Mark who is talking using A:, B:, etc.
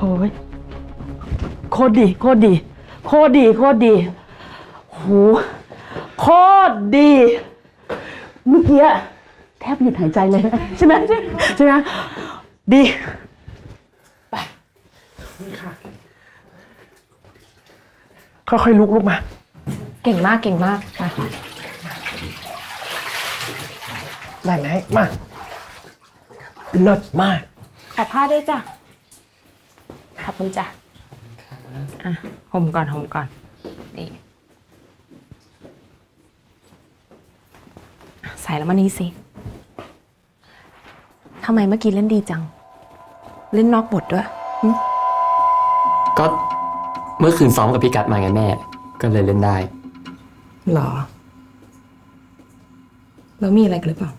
A: คตรดี โคตรดี โคตรดี โคตรดีโหโคตรดี เมื่อกี้แทบหยุดหายใจเลยนะใช่ไหมใช่ใช่ไหมดี
B: ค่อยๆลุกลุกมา
C: เก่งมากเก่งมากมา
B: ได้ไหมมาเลิศมาก
C: ขอผ้าด้วยจ้ะ ขอบคุณจ้ะอะห่มก่อนห่มก่อนนี่อะใส่แล้วมานี่สิทำไมเมื่อกี้เล่นดีจัง เล่นนอกบทด้วย
D: ก็เมื่อคืนซ้อมกับพี่กัดมาไงแม่ ก็เลยเล่นได้
C: หรอ แล้วมีอะไรกันหรือเปล่า